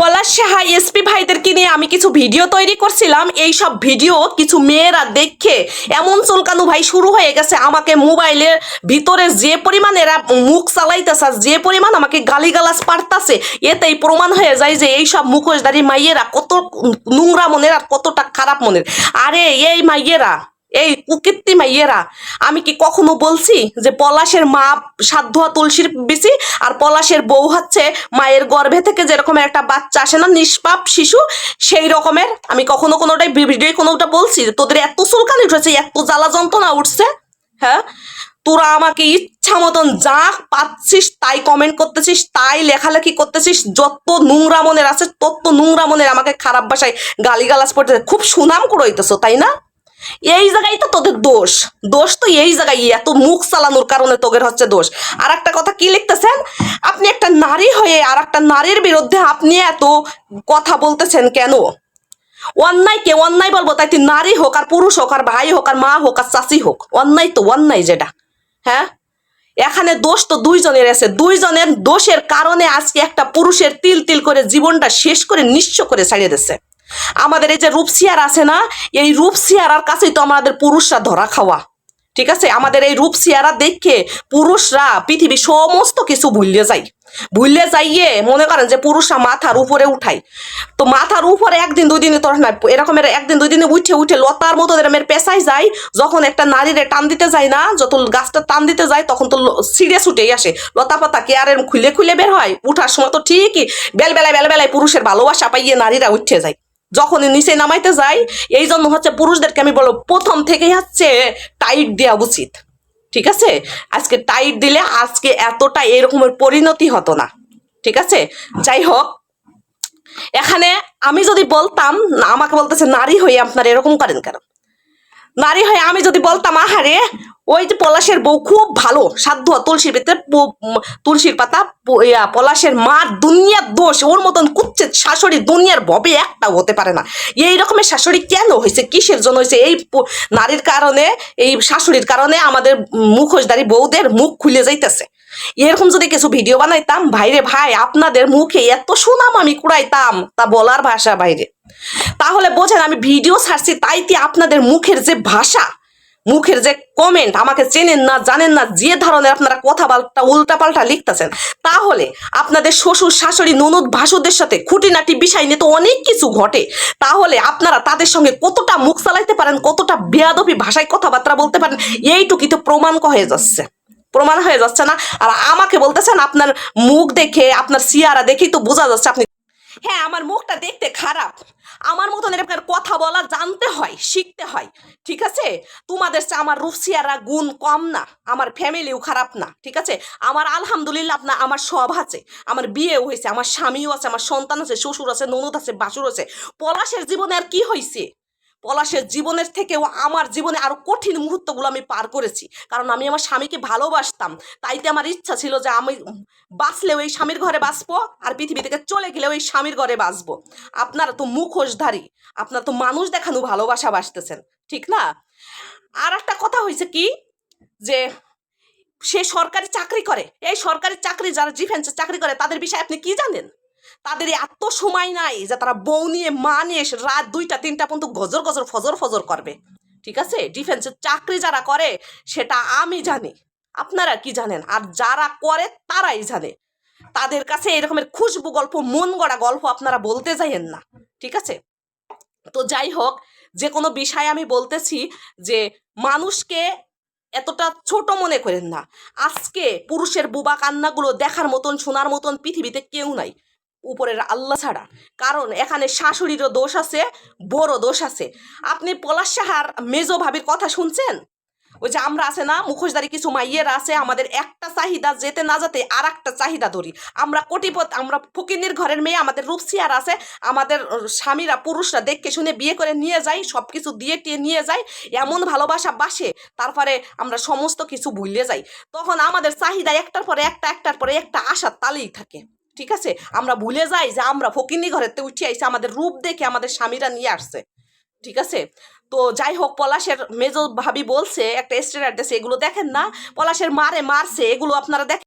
পলাশ Saha SP ভাইদেরকে নিয়ে আমি কিছু ভিডিও তৈরি করছিলাম। এই সব ভিডিও কিছু মেয়েরা দেখে এমন চুলকানু ভাই শুরু হয়ে গেছে। আমাকে মোবাইলের ভিতরে যে পরিমাণ এরা মুখ চালাইতেছে, যে পরিমাণ আমাকে গালিগালাজ পারতাছে, এতেই প্রমাণ হয়ে যায় যে এই সব মুখোশধারী মাইয়েরা কত নোংরা মনের আর কতটা খারাপ মনের। আরে এই মাইয়েরা! এই কুকীর্তি মাইয়েরা আমি কি কখনো বলছি যে পলাশের মা সাধ্যা তুলসীর বেশি আর পলাশের বউ হচ্ছে মায়ের গর্ভে থেকে যেরকম একটা বাচ্চা আসে না, নিষ্পাপ শিশু? সেই রকমের, আমি কখনো কোনোটাই ভিডিও কোনোটা বলছি তোদের এত চুলকানি উঠেছে, এত জ্বালা যন্ত্রণা উঠছে? হ্যাঁ? তোরা আমাকে ইচ্ছা মতন যা পাচ্ছিস তাই কমেন্ট করতেছিস, তাই লেখালেখি করতেছিস, যত নোংরা মনের আছে তত নোংরা মনের আমাকে খারাপ ভাষায় গালিগালাজ পড়তেছে খুব সুনাম করইতেছো তাই না? এই জায়গায় তো তোদের দোষ। দোষ তো এই জায়গায়, এত মুখ চালানোর কারণে তোদের হচ্ছে দোষ। আর একটা কথা কি লিখতেছেন? আপনি একটা নারী হয়ে আর একটা নারীর বিরুদ্ধে আপনি এত কথা বলতেছেন কেন? অন্যায়কে অন্যায় বলব, তাই তুই নারী হোক আর পুরুষ হোক আর ভাই হোক আর মা হোক আর চাষি হোক, অন্যায় তো অন্যায় যেটা হ্যাঁ? এখানে দোষ তো দুইজনের আছে। দুইজনের দোষের কারণে আজকে একটা পুরুষের তিল তিল করে জীবনটা শেষ করে নিঃস্ব করে ছাড়িয়ে দিচ্ছে আমাদের এই যে রূপসিয়ার আছে না, এই রূপসিয়ারার কাছেই তো আমাদের পুরুষরা ধরা খাওয়া। ঠিক আছে? আমাদের এই রূপ রূপসিয়ারা দেখে পুরুষরা পৃথিবী সমস্ত কিছু ভুলিয়ে যায়। ভুললে যাইয়ে মনে করেন যে পুরুষরা মাথার উপরে উঠায়। তো মাথার উপরে একদিন দুই দিনে তোর না এরকমের একদিন দুই দিনে উঠে উঠে লতার মতো এরকমের পেশায় যায়। যখন একটা নারীরে টান দিতে যায় না, যত গাছটা টান দিতে যায়, তখন তো সিরিয়াস উঠেই আসে। লতা পাতা কেয়ারের খুলে খুলে বের হয়? উঠার সময় তো ঠিকই বেলবেলায় বেলবেলায় পুরুষের ভালোবাসা পাইয়ে নারীরা উঠে যায়। যখন নিচে নামাইতে যাই এই জন্য হচ্ছে পুরুষদেরকে আমি বলো প্রথম থেকেই হচ্ছে টাইট দেওয়া উচিত। ঠিক আছে? আজকে টাইট দিলে আজকে এতটা এরকমের পরিণতি হতো না। ঠিক আছে? যাই হোক, এখানে আমি যদি বলতাম আমাকে বলতেছে, নারী হয়ে আপনারা এরকম করেন কেন? নারী হয়ে আমি যদি বলতাম, আহারে, ওই যে পলাশের বউ খুব ভালো সাধ্য তুলসীর ভিতরে তুলসীর পাতা পলাশের মার দুনিয়ার দোষ, ওর মতন কুচ্ছে শাশুড়ি দুনিয়ার ভবে একটাও হতে পারে না। এই রকমের শাশুড়ি কেন হয়েছে? কিসের জন্য হয়েছে? এই নারীর কারণে, এই শাশুড়ির কারণে আমাদের মুখোশধারী বউদের মুখ খুলে যাইতেছে। এরকম যদি কিছু ভিডিও বানাইতাম, ভাইরে ভাই, আপনাদের মুখে এত সুনাম আমি কুড়াইতাম, তা বলার ভাষা বাইরে। তাহলে বোঝেন, আমি ভিডিও ছাড়ছি তাইতে আপনাদের মুখের যে ভাষা, মুখের যে কমেন্ট আমাকে চেনেন না, জানেন না, যে ধরনের আপনারা কথাবার্তা উল্টাপাল্টা লিখতেছেন, তাহলে আপনাদের শ্বশুর, শাশুড়ি, ননদ ভাসুদের সাথে খুঁটিনাটি বিষয় নিয়ে তো অনেক কিছু ঘটে। তাহলে আপনারা তাদের সঙ্গে কতটা মুখ চালাইতে পারেন, কতটা বেয়াদপি ভাষায় কথাবার্তা বলতে পারেন, এইটুকুই তো প্রমাণ হয়ে যাচ্ছে। প্রমাণ হয়ে যাচ্ছে না। আর আমাকে বলতেছেন আপনার মুখ দেখে, আপনার সিয়ারা দেখেই তো বোঝা যাচ্ছে আপনি হ্যাঁ আমার মুখটা দেখতে খারাপ। আমার মতন এরকম কথা বলা, জানতে হয়, শিখতে হয়। ঠিক আছে? তোমাদের চেয়ে আমার রুফসিয়ারা গুণ কম না। আমার ফ্যামিলিও খারাপ না। ঠিক আছে? আমার আলহামদুলিল্লাহ না আমার সব আছে। আমার বিয়েও হয়েছে, আমার স্বামীও আছে, আমার সন্তান আছে, শ্বশুর আছে, ননদ আছে, বাসুর আছে। পলাশের জীবনে আর কি হয়েছে পলাশের জীবনের থেকেও আমার জীবনে আরও কঠিন মুহূর্তগুলো আমি পার করেছি। কারণ আমি আমার স্বামীকে ভালোবাসতাম। তাইতে আমার ইচ্ছা ছিল যে আমি বাঁচলেও এই স্বামীর ঘরে বাঁচবো আর পৃথিবী থেকে চলে গেলেও এই স্বামীর ঘরে বাঁচবো। আপনারা তো মুখোশধারী। আপনারা তো মানুষ দেখানো ভালোবাসা বাসতেছেন। ঠিক না? আর একটা কথা হয়েছে কি? যে সে সরকারি চাকরি করে। এই সরকারি চাকরি যারা ডিফেন্সে চাকরি করে, তাদের বিষয়ে আপনি কি জানেন? তাদের এত সময় নাই যে তারা বউ নিয়ে, মা নিয়ে রাত দুইটা, তিনটা পর্যন্ত গজর গজর, ফজর ফজর করবে। ঠিক আছে? ডিফেন্সের চাকরি যারা করে, সেটা আমি জানি। আপনারা কি জানেন? আর যারা করে, তারাই জানে। তাদের কাছে এরকমের খুশবু গল্প, মন গড়া গল্প আপনারা বলতে যাইয়েন না। ঠিক আছে? তো যাই হোক, যে কোনো বিষয়ে আমি বলতেছি যে মানুষকে এতটা ছোট মনে করেন না। আজকে পুরুষের বুবা কান্নাগুলো দেখার মতন, শোনার মতন পৃথিবীতে কেউ নাই। উপরের আল্লাহ ছাড়া। কারণ এখানে শাশুড়িরও দোষ আছে বড় দোষ আছে। আপনি পলাশ সাহার মেজো ভাবির কথা শুনছেন? ওই যে আমরা আছে না মুখোশদারি কিছু মাইয়ের আছে, আমাদের একটা চাহিদা যেতে না যেতে আর একটা চাহিদা ধরি। আমরা কোটিপত, আমরা ফকিনির ঘরের মেয়ে, আমাদের রূপসিয়ার আছে, আমাদের স্বামীরা, পুরুষরা দেখে শুনে বিয়ে করে নিয়ে যাই সব কিছু দিয়ে টিয়ে নিয়ে যাই এমন ভালোবাসা বাসে, তারপরে আমরা সমস্ত কিছু ভুলে যাই। তখন আমাদের চাহিদা একটার পরে একটা, একটার পরে একটা আশার তালেই থাকে। ঠিক আছে? আমরা ভুলে যাই যে আমরা ফকিনি ঘরেতে উঠে আইসি, আমাদের রূপ দেখে আমাদের স্বামীরা নিয়ে আসছে। ঠিক আছে? তো যাই হোক, পলাশের মেজ ভাবি বলছে, একটা স্টেটাস এগুলো দেখেন না? পলাশের মারে মারছে, এগুলো আপনারা দেখেন।